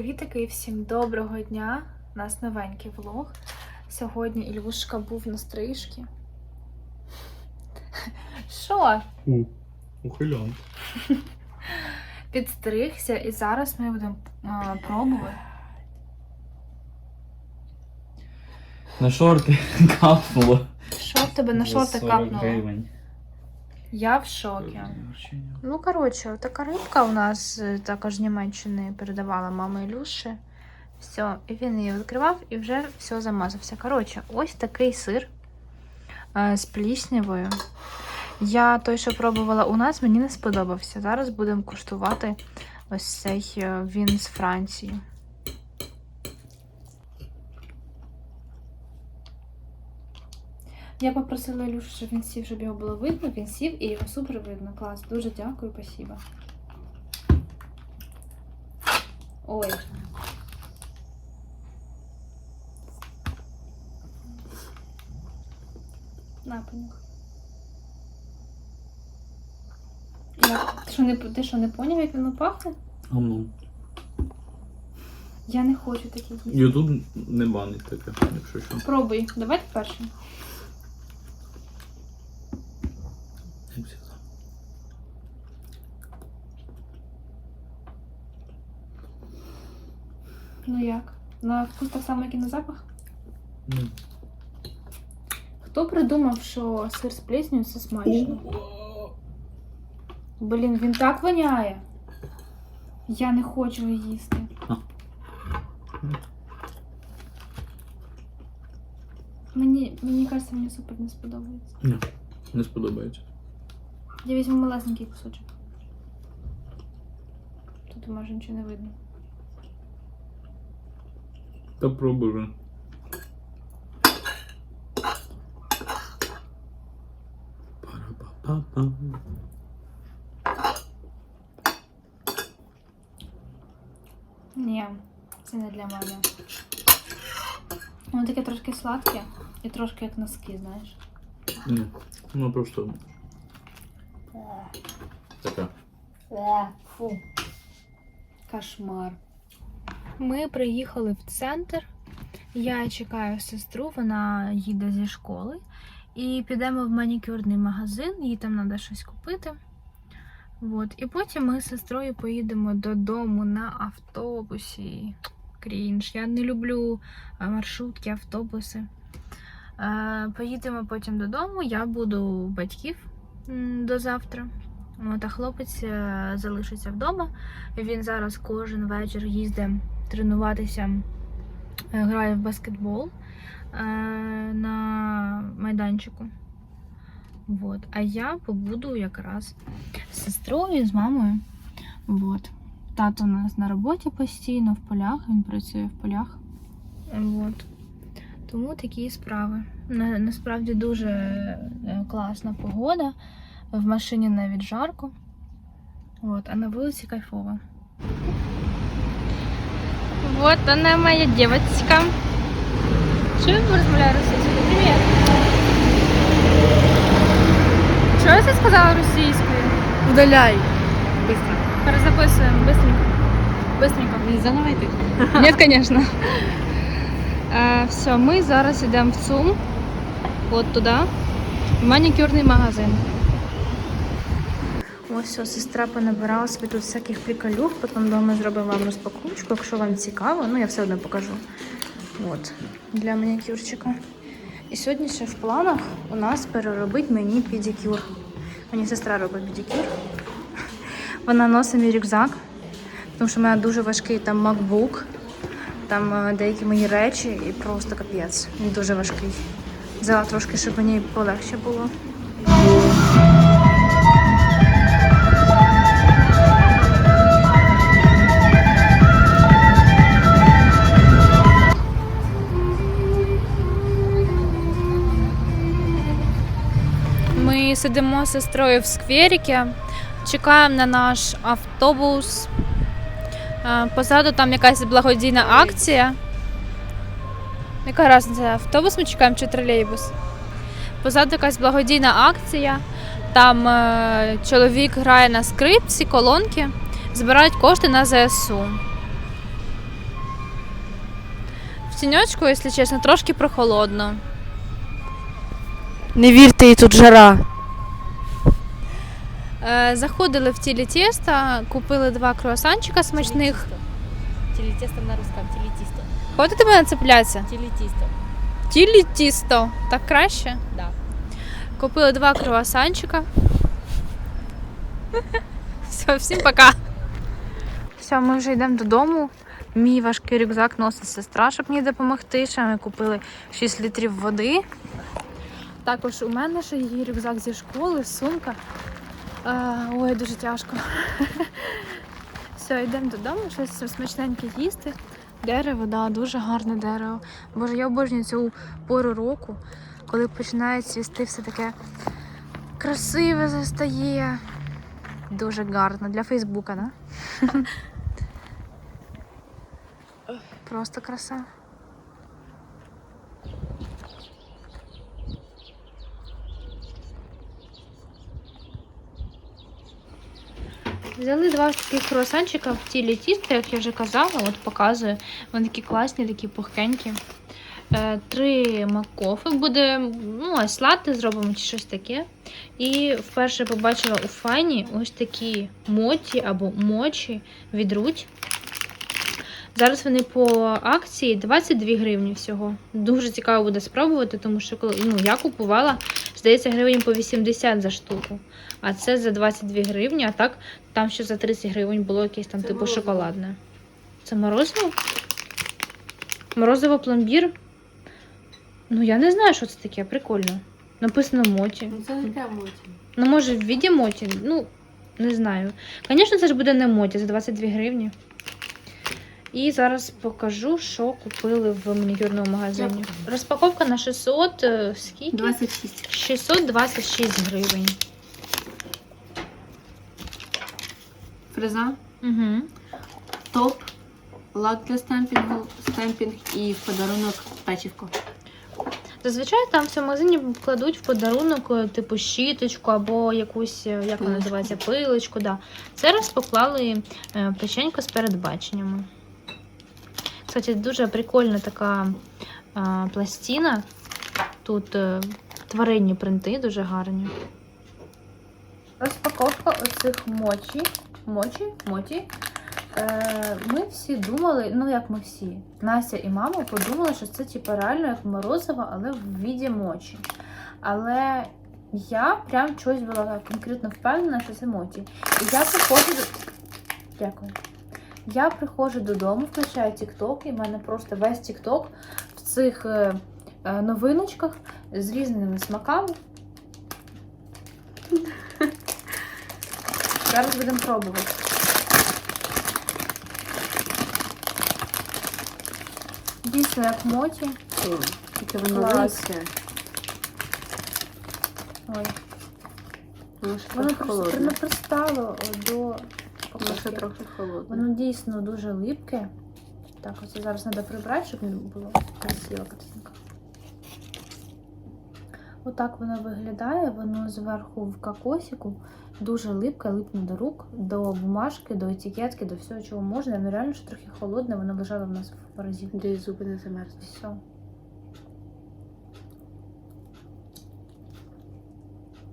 Привітики і всім доброго дня! У нас новенький влог. Сьогодні Ільвушка був на стрижці. Що? У, ухилян. Підстригся і зараз ми будемо а, пробувати. На шорти капнуло. Що в тебе на шорти 40 капнуло? гривень. Я в шокі. Ну, коротше, така рибка у нас е, також з Німеччини передавала мама Ілюші. Все, і він її відкривав і вже все замазався. Коротше, ось такий сир е, з пліснявою. Я той, що пробувала у нас, мені не сподобався. Зараз будемо куштувати ось цей е, він з Франції. Я попросила Ілюшу, щоб він сів, щоб його було видно. Він сів і його супер видно. Клас. Дуже дякую, спасибо. Ой. На, понюх. Ти що, не, ти що, не поняв, як воно пахне? Гамно. Я не хочу таке їсти. Ютуб не банить таке, якщо що. Пробуй. Давайте перше. Як завжди. Ну як? На вкус так само, як і на запах? Ну. Хто придумав, що сир з плесню це смачно? Блін, він так воняє. Я не хочу їсти. Мені, мені кажеться, мені супер не сподобається. Ні, не сподобається. Я візьму малесенький кусочок. Тут майже нічого не видно. Та пробуй вже. Пара-па-па-па. Ні, це не для мене. Воно таке трошки сладке і трошки як носки, знаєш. Ні, ну просто така. Фу. Кошмар. Ми приїхали в центр. Я чекаю сестру, вона їде зі школи. І підемо в манікюрний магазин, їй там треба щось купити. От. І потім ми з сестрою поїдемо додому на автобусі. Крінж. Я не люблю е, маршрутки, автобуси. Е, Поїдемо потім додому. Я буду батьків до завтра. От, а хлопець е, залишиться вдома. Він зараз кожен вечір їздить тренуватися, е, грає в баскетбол е, на майданчику. От. А я побуду якраз з сестрою, з мамою. От. Тато у нас на роботі постійно, в полях, він працює в полях. От. Тому такі справи. На, насправді дуже е, класна погода. В машині навіть жарко. Вот, а на вулиці кайфово. Вот она моя девочка. Что я розмовляю російською? Привіт. Що я це сказала російською? Удаляй. Быстро. Перезаписуємо, быстренько. Быстренько. Не заново йти. Нет, конечно. Е, все, ми зараз йдемо в ЦУМ. От туди. В манікюрний магазин. Ось все, сестра понабирала собі тут всяких приколюх, потім вдома зробимо вам розпаковочку, якщо вам цікаво, ну я все одно покажу. От, для манікюрчика. І сьогодні ще в планах у нас переробити мені педикюр. Мені сестра робить педикюр. Вона носить мій рюкзак, тому що в мене дуже важкий там MacBook, там е, деякі мої речі і просто капець. Він дуже важкий. Взяла трошки, щоб мені полегше було. Сидимо з сестрою в скверіки, чекаємо на наш автобус. Е, Позаду там якась благодійна акція. Яка різниця, автобус ми чекаємо чи тролейбус? Позаду якась благодійна акція. Там е, чоловік грає на скрипці, колонки, збирають кошти на ЗСУ. В тіньочку, якщо чесно, трошки прохолодно. Не вірте, і тут жара. Е, заходили в тілі тіста, купили два круасанчика смачних. Телетесто на русском, телетисто. Хватить тебе нацеплятися? Телетисто. Тілі тісто. Так краще? Да. Купили два круасанчика. Все, всім пока. Все, ми вже йдемо додому. Мій важкий рюкзак носить сестра, щоб мені допомогти. Ще ми купили 6 літрів води. Також у мене ще є рюкзак зі школи, сумка. Ой, дуже тяжко. Все, йдемо додому, щось смачненьке їсти. Дерево, да, дуже гарне дерево. Боже, я обожнюю цю пору року, коли починає цвісти все таке красиве застає. Дуже гарно. Для Фейсбука, да? Просто краса. Взяли два таких круасанчика в тілі тіста, як я вже казала, от показую. Вони такі класні, такі пухкенькі. Е, Три макофи буде, ну, ось лати зробимо чи щось таке. І вперше побачила у файні ось такі моті або мочі від Руть. Зараз вони по акції 22 гривні всього. Дуже цікаво буде спробувати, тому що коли ну, я купувала, здається, гривень по 80 за штуку. А це за 22 гривні, а так там ще за 30 гривень було якесь там Це типу морозиво. шоколадне. Це морозиво? Морозиво пломбір. Ну, я не знаю, що це таке, прикольно. Написано моті. Ну це не прямо моті. Ну, може, в віді моті, ну, не знаю. Звісно, це ж буде не моті за 22 гривні. І зараз покажу, що купили в манікюрному магазині. Розпаковка на 600, е, скільки? 26. 626 гривень. Фреза, Угу. топ, лак для стемпінгу, стемпінг і в подарунок печівко. Зазвичай там в цьому магазині кладуть в подарунок, е, типу, щіточку або якусь, е, як вона називається, пилочку. Да. Зараз поклали печеньку з передбаченнями. Кстати, дуже прикольна така е, пластина. Тут е, тваринні принти дуже гарні. Розпаковка оцих мочі. Мочі? Моті. Е, ми всі думали, ну як ми всі, Настя і мама подумали, що це типу реально як морозиво, але в віді мочі. Але я прям чогось була конкретно впевнена, що це моті. І я приходжу до... Дякую. Я приходжу додому, включаю TikTok, і в мене просто весь TikTok в цих е, е, новиночках з різними смаками. Зараз будемо пробувати. Дійсно, як моті. Тільки воно Клас. Ой, Воно просто не пристало до Воно ще трохи холодне. Воно дійсно дуже липке. Так, оце зараз треба прибрати, щоб не було красива картинка. Отак воно виглядає, воно зверху в кокосику, дуже липке, липне до рук, до бумажки, до етикетки, до всього, чого можна. Воно реально ще трохи холодне, воно лежало в нас в морозі. Де зуби не замерзнуть. Все.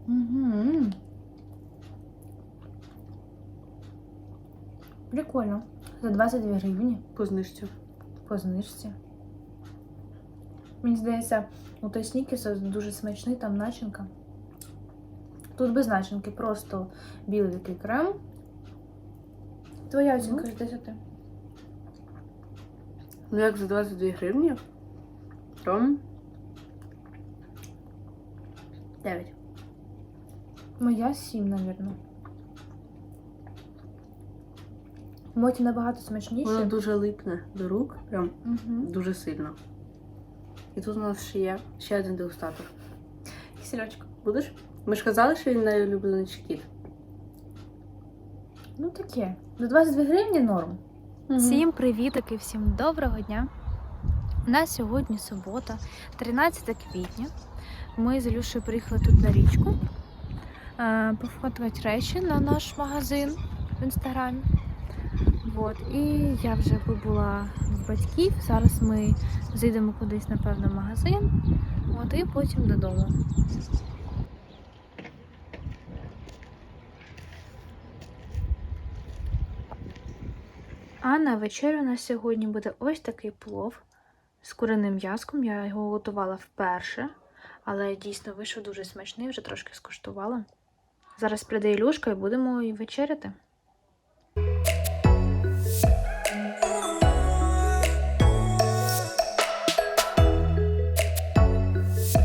Угу. Прикольно. За 22 гривні По знижці. по знижці. Мені здається, у той снікерс дуже смачний, там начинка. Тут без начинки, просто білий такий крем. Твоя оцінка з 10. Ну як за 22 гривні? То 9. Моя 7, напевно. Моті набагато смачніше. Воно дуже липне до рук, прям Угу. дуже сильно. І тут у нас ще є ще один дегустатор. Кисельочок. Будеш? Ми ж казали, що він найулюбленіший кіт. Ну таке. За 22 гривні норм. Всім привітики, всім доброго дня. У нас сьогодні субота, 13 квітня. Ми з Ілюшею приїхали тут на річку е, пофоткати речі на наш магазин в інстаграмі. От, і я вже побула в батьків. Зараз ми зайдемо кудись, напевно, в магазин, от, і потім додому. А на вечерю у нас сьогодні буде ось такий плов з куриним м'язком. Я його готувала вперше, але дійсно вийшов дуже смачний, вже трошки скуштувала. Зараз прийде Ілюшка і будемо і вечеряти.